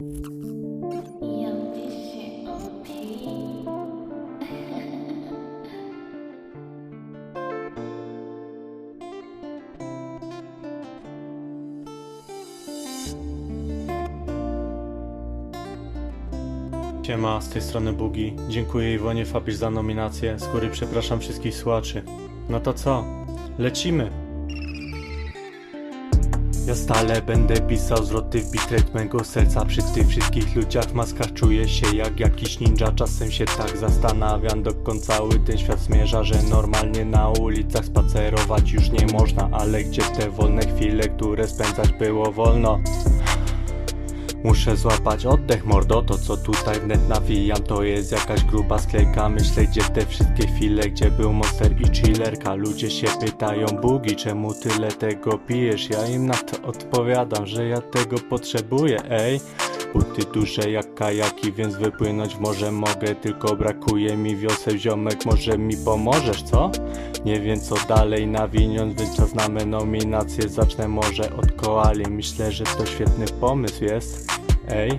Siema, z tej strony Bugi. Dziękuję Iwonie Fabisz za nominację, z góry przepraszam wszystkich słuchaczy. No to co? Lecimy! Ja stale będę pisał zwroty w bitrate mego serca. Przy tych wszystkich ludziach w maskach czuję się jak jakiś ninja. Czasem się tak zastanawiam, dokąd cały ten świat zmierza Że normalnie na ulicach spacerować już nie można. Ale gdzie te wolne chwile, które spędzać było wolno? Muszę złapać oddech, mordo, to co tutaj wnet nawijam To jest jakaś gruba sklejka. Myślę, gdzie te wszystkie chwile Gdzie był monster i chillerka. Ludzie się pytają, Bugi, czemu tyle tego pijesz? Ja im na to odpowiadam, że ja tego potrzebuję, ej Buty duże jak kajaki, więc wypłynąć w morze mogę Tylko brakuje mi wioseł, ziomek, może mi pomożesz, co? Nie wiem co dalej nawiniąc, więc czas na me nominacje Zacznę może od koali, myślę, że to świetny pomysł jest Ej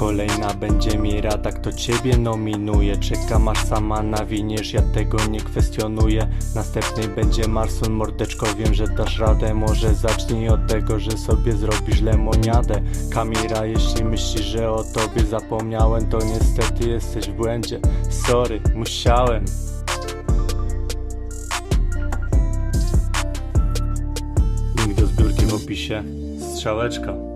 Kolejna będzie mi rada, kto ciebie nominuje. Czekam aż sama nawiniesz, ja tego nie kwestionuję. Następny będzie Marson, mordeczko wiem, że dasz radę. Może zacznij od tego, że sobie zrobisz lemoniadę. Kamira, jeśli myślisz, że o tobie zapomniałem To niestety jesteś w błędzie. Sorry, musiałem. Link do zbiórki w opisie. Strzałeczka